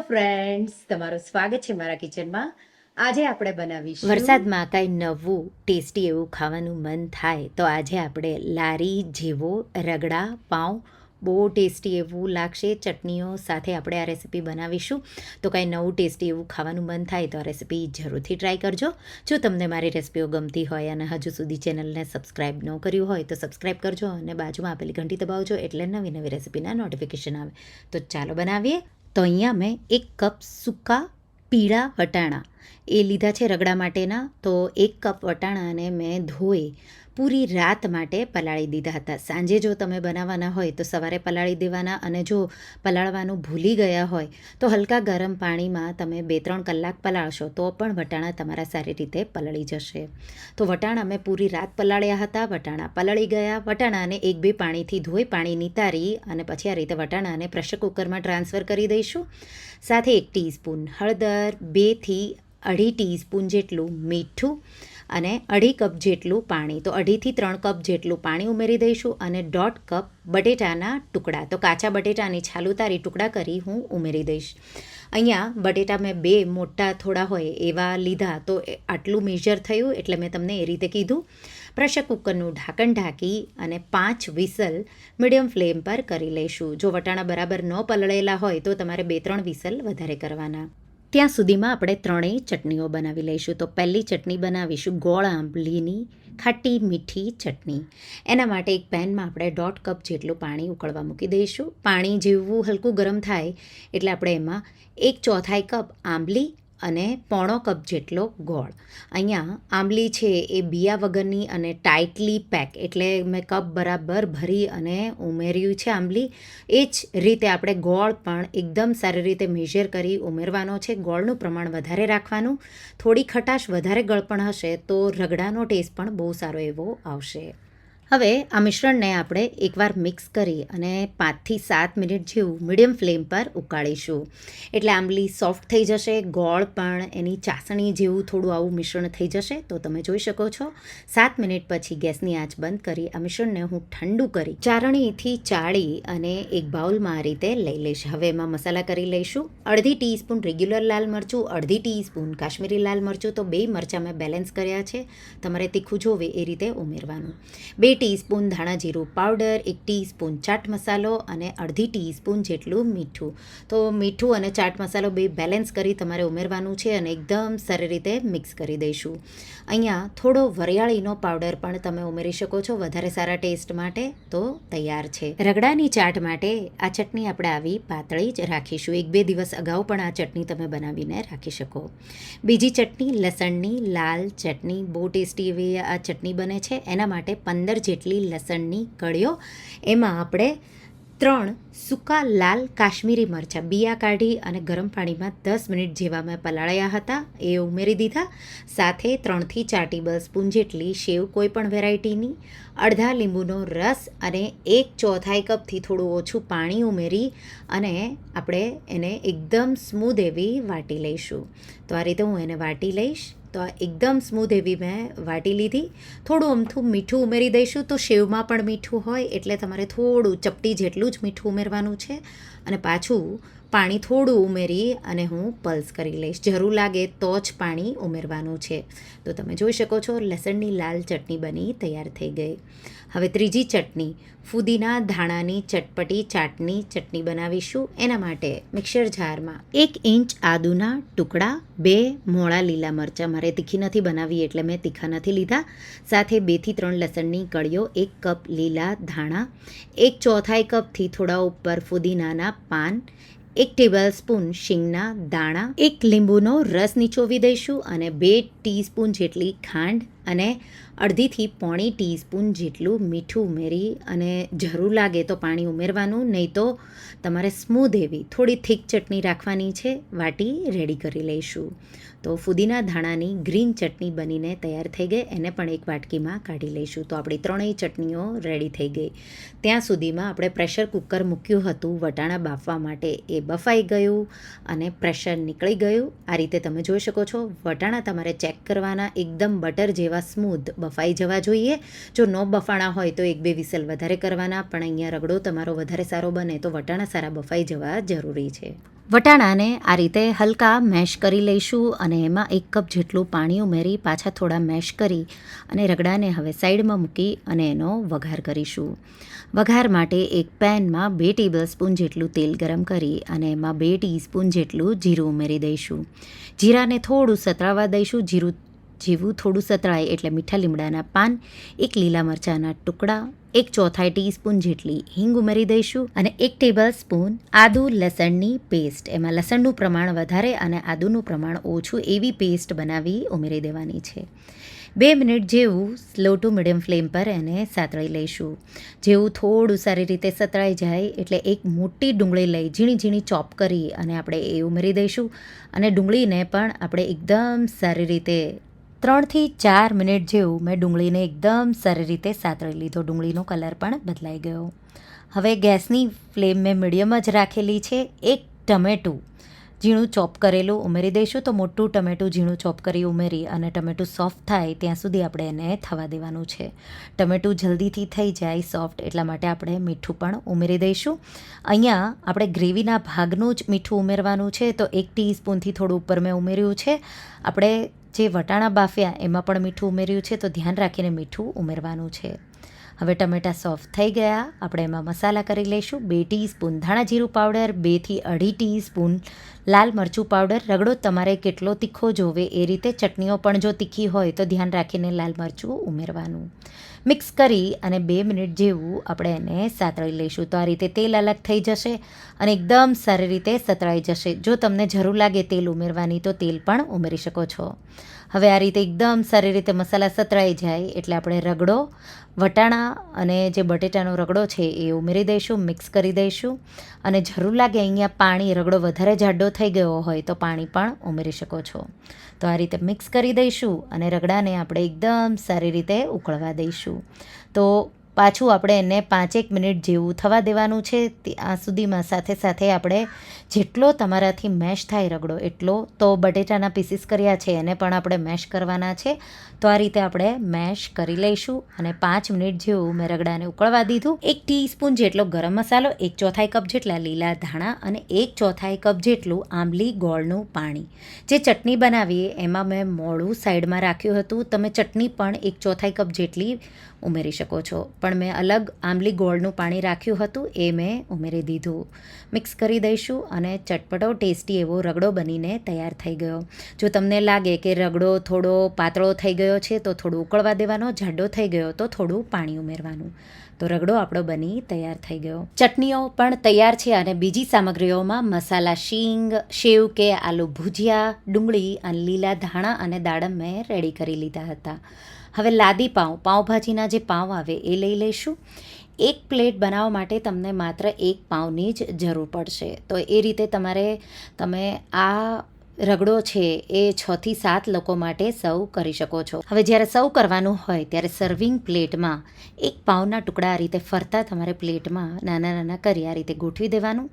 Friends તમારું સ્વાગત છે મારા કિચનમાં. આજે આપણે બનાવીશું વરસાદમાં કાંઈ નવું, ટેસ્ટી એવું ખાવાનું મન થાય તો આજે આપણે લારી, જેવો, રગડા, પાઉં બહુ ટેસ્ટી એવું લાગશે. ચટણીઓ સાથે આપણે આ રેસીપી બનાવીશું. તો કાંઈ નવું, ટેસ્ટી એવું ખાવાનું મન થાય તો આ રેસીપી જરૂરથી ટ્રાય કરજો. જો તમને મારી રેસીપીઓ ગમતી હોય અને હજુ સુધી ચેનલને સબસ્ક્રાઈબ ન કર્યું હોય તો સબસ્ક્રાઈબ કરજો અને બાજુમાં આપેલી ઘંટી દબાવજો એટલે નવી નવી રેસીપીના નોટિફિકેશન આવે. તો ચાલો બનાવીએ. તો અહીંયા મેં એક કપ સૂકા પીળા વટાણા. એ લીધા છે રગડા માટેના. તો એક કપ વટાણાને મેં ધોઈ પૂરી રાત માટે પલાળી દીધા હતા. સાંજે જો તમે બનાવવાના હોય તો સવારે પલાળી દેવાના અને જો પલાળવાનું ભૂલી ગયા હોય તો હલકા ગરમ પાણીમાં તમે બે ત્રણ કલાક પલાળશો તો પણ વટાણા તમારા સારી રીતે પલળી જશે. તો વટાણા મેં પૂરી રાત પલાળ્યા હતા. વટાણા પલળી ગયા. વટાણાને એક બે પાણીથી ધોઈ પાણી નિતારી અને પછી આ રીતે વટાણાને પ્રેશર કુકરમાં ટ્રાન્સફર કરી દઈશું. સાથે એક ટીસ્પૂન હળદર બેથી અઢી ટીસ્પૂન જેટલું મીઠું અને અઢી કપ જેટલું પાણી. તો અઢીથી ત્રણ કપ જેટલું પાણી ઉમેરી દઈશું અને દોઢ કપ બટેટાના ટુકડા. તો કાચા બટેટાની છાલ ઉતારી ટુકડા કરી હું ઉમેરી દઈશ. અહીંયા બટેટા મેં બે મોટા થોડા હોય એવા લીધા. તો આટલું મેજર થયું એટલે મેં તમને એ રીતે કીધું. પ્રેશર કુકરનું ઢાંકણ ઢાંકી અને પાંચ વિસલ મીડિયમ ફ્લેમ પર કરી લઈશું. જો વટાણા બરાબર ન પલળેલા હોય તો તમારે બે ત્રણ વિસલ વધારે કરવાના. ત્યાં સુધીમાં આપણે ત્રણેય ચટણીઓ બનાવી લઈશું. તો પહેલી ચટણી બનાવીશું ગોળ આંબલીની ખાટી મીઠી ચટણી. એના માટે એક પેનમાં આપણે દોઢ કપ જેટલું પાણી ઉકળવા મૂકી દઈશું. પાણી જેવું હલકું ગરમ થાય એટલે આપણે એમાં એક ચોથાઈ કપ આંબલી અને પોણો કપ જેટલો ગોળ. અહીંયા આંબલી છે એ બિયા વગરની અને ટાઇટલી પેક. એટલે મેં કપ બરાબર ભરી અને ઉમેર્યું છે આંબલી. એ જ રીતે આપણે ગોળ પણ એકદમ સારી રીતે મેઝર કરી ઉમેરવાનો છે. ગોળનું પ્રમાણ વધારે રાખવાનું. થોડી ખટાશ વધારે ગળપણ હશે તો રગડાનો ટેસ્ટ પણ બહુ સારો એવો આવશે. હવે આ મિશ્રણને આપણે એકવાર મિક્સ કરી અને પાંચથી સાત મિનિટ જેવું મીડિયમ ફ્લેમ પર ઉકાળીશું. એટલે આંબલી સોફ્ટ થઈ જશે, ગોળ પણ એની ચાસણી જેવું થોડું આવું મિશ્રણ થઈ જશે, તો તમે જોઈ શકો છો. સાત મિનિટ પછી ગેસની આંચ બંધ કરી આ મિશ્રણને હું ઠંડુ કરી ચારણીથી ચાળી અને એક બાઉલમાં આ રીતે લઈ લઈશ. હવે એમાં મસાલા કરી લઈશું. અડધી ટીસ્પૂન રેગ્યુલર લાલ મરચું, અડધી ટીસ્પૂન કાશ્મીરી લાલ મરચું, તો બે મરચાં મેં બેલેન્સ કર્યા છે. તમારે તીખું જોવે એ રીતે ઉમેરવાનું. બે ટીસ્પૂન ધાણા જીરું પાવડર, એક ટીસ્પૂન ચાટ મસાલો અને અડધી ટીસ્પૂન જેટલું મીઠું. તો મીઠું અને ચાટ મસાલો બે બેલેન્સ કરી તમારે ઉમેરવાનું છે અને એકદમ સારી રીતે મિક્સ કરી દઈશું. અહીંયા થોડો વરિયાળીનો પાવડર પણ તમે ઉમેરી શકો છો, વધારે સારા ટેસ્ટ માટે તો તૈયાર છે. રગડાની ચાટ માટે આ ચટણી આપણે આવી પાતળી જ રાખીશું. એક બે દિવસ અગાઉ પણ આ ચટણી તમે બનાવીને રાખી શકો. બીજી ચટણી લસણની લાલ ચટણી, બહુ ટેસ્ટી એવી આ ચટણી બને છે. એના માટે પંદર જેટલી લસણની કળીઓ, એમાં આપણે ત્રણ સૂકા લાલ કાશ્મીરી મરચાં બિયા કાઢી અને ગરમ પાણીમાં દસ મિનિટ જેવા મેં પલાળ્યા હતા. એ ઉમેરી દીધા. સાથે ત્રણથી ચાર ટેબલ સ્પૂન જેટલી શેવ કોઈ પણ વેરાયટીની અડધા લીંબુનો રસ અને એક ચોથાઈ કપથી થોડું ઓછું પાણી ઉમેરી અને આપણે એને એકદમ સ્મૂધ એવી વાટી લઈશું. તો આ રીતે હું એને વાટી લઈશ. તો આ એકદમ સ્મૂધ એવી મેં વાટી લીધી. થોડું અમથું મીઠું ઉમેરી દઈશું તો શેવમાં પણ મીઠું હોય એટલે તમારે થોડું ચપટી જેટલું જ મીઠું ઉમેરવાનું છે. અને પાછું પાણી થોડું ઉમેરી અને હું પલ્સ કરી લઈશ. જરૂર લાગે તો જ પાણી ઉમેરવાનું છે. તો તમે જોઈ શકો છો, લસણની લાલ ચટણી બની તૈયાર થઈ ગઈ. હવે ત્રીજી ચટણી, ફુદીના ધાણાની ચટપટી ચાટની ચટણી બનાવીશું. એના માટે મિક્સર જારમાં એક ઇંચ આદુના ટુકડા, બે મોળા લીલા મરચાં. મારે તીખી નથી બનાવી એટલે મેં તીખા નથી લીધા. સાથે બેથી ત્રણ લસણની કળીઓ, એક કપ લીલા ધાણા, એક ચોથાઈ કપથી થોડા ઉપર ફુદીનાના પાન એક ટેબલ સ્પૂન શીંગના દાણા, એક લીંબુનો રસ નીચોવી દઈશું અને બે ટીસ્પૂન જેટલી ખાંડ અને અડધીથી પોણી ટીસ્પૂન જેટલું મીઠું ઉમેરી અને જરૂર લાગે તો પાણી ઉમેરવાનું, નહીં તો તમારે સ્મૂધ એવી થોડી થીક ચટણી રાખવાની છે, વાટી રેડી કરી લઈશું. તો ફુદીના ધાણાની ગ્રીન ચટણી બનીને તૈયાર થઈ ગઈ, એને પણ એક વાટકીમાં કાઢી લઈશું. તો આપણી ત્રણેય ચટણીઓ રેડી થઈ ગઈ. ત્યાં સુધીમાં આપણે પ્રેશર કુકર મૂક્યું હતું, વટાણા બાફવા માટે એ બફાઈ ગયું અને પ્રેશર નીકળી ગયું. આ રીતે તમે જોઈ શકો છો, વટાણા તમારે ચેક કરવાના એકદમ બટર જેવા સ્મૂધ બફાઈ જવા જોઈએ. જો ન બફાણા હોય તો એક બે વિસલ વધારે કરવાના, પણ અહીંયા રગડો તમારો વધારે સારો બને તો વટાણા સારા બફાઈ જવા જરૂરી છે. વટાણાને આ રીતે હલકા મેશ કરી લઈશું અને એમાં એક કપ જેટલું પાણી ઉમેરી પાછા થોડા મેશ કરી અને રગડાને હવે સાઈડમાં મૂકી અને એનો વઘાર કરીશું. વઘાર માટે એક પેનમાં બે ટેબલ સ્પૂન જેટલું તેલ ગરમ કરી અને એમાં બે ટીસ્પૂન જેટલું જીરું ઉમેરી દઈશું. જીરાને થોડું સતળાવા દઈશું. જીરું જેવું થોડું સતળાય એટલે મીઠા લીમડાના પાન, એક લીલા મરચાંના ટુકડા, એક ચોથાઈ ટીસ્પૂન જેટલી હિંગ ઉમેરી દઈશું અને એક ટેબલ સ્પૂન આદુ લસણની પેસ્ટ. એમાં લસણનું પ્રમાણ વધારે અને આદુનું પ્રમાણ ઓછું એવી પેસ્ટ બનાવી ઉમેરી દેવાની છે. બે મિનિટ જેવું સ્લો ટુ મીડિયમ ફ્લેમ પર એને સાતળી લઈશું. જેવું થોડું સારી રીતે સતળાઈ જાય એટલે એક મોટી ડુંગળી લઈ ઝીણી ઝીણી ચોપ કરી અને આપણે એ ઉમેરી દઈશું અને ડુંગળીને પણ આપણે એકદમ સારી રીતે ત્રણથી ચાર મિનિટ જેવું મેં ડુંગળીને એકદમ સારી રીતે સાતળી લીધો. ડુંગળીનો કલર પણ બદલાઈ ગયો. હવે ગેસની ફ્લેમ મેં મીડિયમ જ રાખેલી છે. એક ટમેટું. ઝીણું ચોપ કરેલું ઉમેરી દઈશું. તો મોટું ટમેટું ઝીણું ચોપ કરી ઉમેરી અને ટમેટું સોફ્ટ થાય ત્યાં સુધી આપણે એને થવા દેવાનું છે. ટમેટું જલ્દીથી થઈ જાય સોફ્ટ એટલા માટે આપણે મીઠું પણ ઉમેરી દઈશું. અહીંયા આપણે ગ્રેવીના ભાગનું જ મીઠું ઉમેરવાનું છે. તો એક ટીસ્પૂનથી થોડું ઉપર મેં ઉમેર્યું છે. આપણે જે વટાણા બાફ્યા એમાં પણ મીઠું ઉમેર્યું છે. તો ધ્યાન રાખીને મીઠું ઉમેરવાનું છે. હવે ટમેટાં સોફ્ટ થઈ ગયા. આપણે એમાં મસાલા કરી લઈશું. બે ટીસ્પૂન ધાણા જીરું પાવડર બેથી અઢી ટીસ્પૂન લાલ મરચું પાવડર. રગડો તમારે કેટલો તીખો જોવે એ રીતે ચટણીઓ પણ જો તીખી હોય તો ધ્યાન રાખીને લાલ મરચું ઉમેરવાનું. મિક્સ કરી અને બે મિનિટ જેવું આપણે એને સાતળી લઈશું. તો આ રીતે તેલ અલગ થઈ જશે અને એકદમ સારી રીતે સતળાઈ જશે. જો તમને જરૂર લાગે તેલ ઉમેરવાની તો તેલ પણ ઉમેરી શકો છો. હવે આ રીતે એકદમ સારી રીતે મસાલા સતરાઈ જાય એટલે આપણે રગડો, વટાણા અને જે બટેટાનો રગડો છે એ ઉમેરી દઈશું, મિક્સ કરી દઈશું. અને જરૂર લાગે અહીંયા પાણી, રગડો વધારે જાડો થઈ ગયો હોય તો પાણી પણ ઉમેરી શકો છો. તો આ રીતે મિક્સ કરી દઈશું અને રગડાને આપણે એકદમ સારી રીતે ઉકળવા દઈશું. તો પાછું આપણે એને પાંચેક મિનિટ જેવું થવા દેવાનું છે. ત્યાં સુધીમાં સાથે સાથે આપણે જેટલો તમારાથી મેશ થાય રગડો, એટલો તો બટેટાના પીસીસ કર્યા છે, એને પણ આપણે મેશ કરવાના છે. તો આ રીતે આપણે મેશ કરી લઈશું અને પાંચ મિનિટ જેવું મેં રગડાને ઉકળવા દીધું. એક ટીસ્પૂન જેટલો ગરમ મસાલો, એક ચોથાઈ કપ જેટલા લીલા ધાણા અને એક ચોથાઈ કપ જેટલું આંબલી ગોળનું પાણી. જે ચટણી બનાવીએ, એમાં મેં મોડું સાઈડમાં રાખ્યું હતું. તમે ચટણી પણ એક ચોથાઈ કપ જેટલી ઉમેરી શકો છો. પણ મેં અલગ આંબલી ગોળનું પાણી રાખ્યું હતું, એ મેં ઉમેરી દીધું. મિક્સ કરી દઈશું અને ચટપટો ટેસ્ટી એવો રગડો બનીને તૈયાર થઈ ગયો. જો તમને લાગે કે રગડો થોડો પાતળો થઈ ગયો છે, તો થોડું ઉકળવા દેવાનો, જાડો થઈ ગયો, તો થોડું પાણી ઉમેરવાનું. તો રગડો આપણો બની તૈયાર થઈ ગયો. ચટણીઓ પણ તૈયાર છે અને બીજી સામગ્રીઓમાં મસાલા શીંગ શેવ કે આલુ ભુજિયા, ડુંગળી અને લીલા ધાણા અને દાડમ મેં રેડી કરી લીધા હતા. હવે લાદી પાઉં, પાઉંભાજીના જે પાઉં આવે એ લઈ લઈશું. એક પ્લેટ બનાવવા માટે તમને માત્ર એક પાઉંની જ જરૂર પડશે. તો એ રીતે તમારે, તમે આ રગડો છે એ છથી સાત લોકો માટે સર્વ કરી શકો છો. હવે જ્યારે સર્વ કરવાનું હોય ત્યારે સર્વિંગ પ્લેટમાં એક પાઉંના ટુકડા આ રીતે ફરતા તમારે પ્લેટમાં નાના નાના કરી આ રીતે ગોઠવી દેવાનું.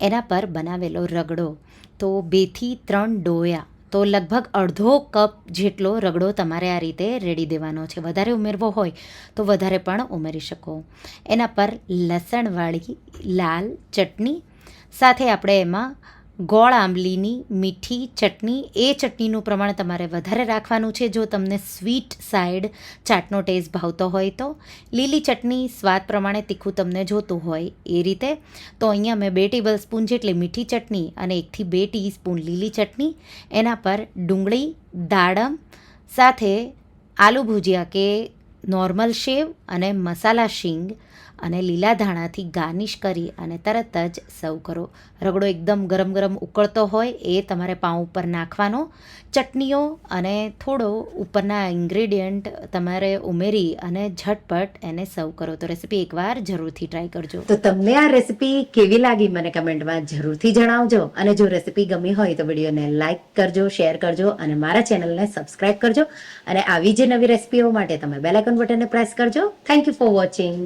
એના પર બનાવેલો રગડો. તો બેથી ત્રણ ડોયા તો લગભગ અડધો કપ જેટલો રગડો તમારે આ રીતે રેડી દેવાનો છે. વધારે ઉમેરવો હોય તો વધારે પણ ઉમેરી શકો. એના પર લસણવાળી લાલ ચટણી સાથે આપણે એમાં ગોળ આંબલીની, મીઠી ચટણી, એ ચટણીનું પ્રમાણ તમારે વધારે રાખવાનું છે. જો તમને સ્વીટ સાઈડ ચાટનો ટેસ્ટ ભાવતો હોય તો, લીલી ચટણી સ્વાદ પ્રમાણે તીખું તમને જોતું હોય એ રીતે. તો અહીંયા મેં બે ટેબલ સ્પૂન જેટલી મીઠી ચટણી અને એકથી બે ટીસ્પૂન લીલી ચટણી, એના પર ડુંગળી, દાડમ, સાથે આલુ ભુજિયા કે નોર્મલ શેવ અને મસાલા શીંગ અને લીલા ધાણાથી ગાર્નિશ કરી અને તરત જ સર્વ કરો. રગડો એકદમ ગરમ ગરમ ઉકળતો હોય એ તમારે પાઉં ઉપર નાખવાનો. ચટણીઓ અને થોડો ઉપરના ઇન્ગ્રેડિયન્ટ તમારે ઉમેરી અને ઝટપટ એને સર્વ કરો. તો રેસીપી એકવાર જરૂરથી ટ્રાય કરજો. તો તમને આ રેસીપી કેવી લાગી મને કમેન્ટમાં જરૂરથી જણાવજો. અને જો રેસીપી ગમી હોય તો વિડીયોને લાઇક કરજો, શેર કરજો અને મારા ચેનલને સબસ્ક્રાઇબ કરજો. અને આવી જે નવી રેસીપીઓ માટે તમે બેલ આઇકન બટનને પ્રેસ કરજો. Thank you for watching.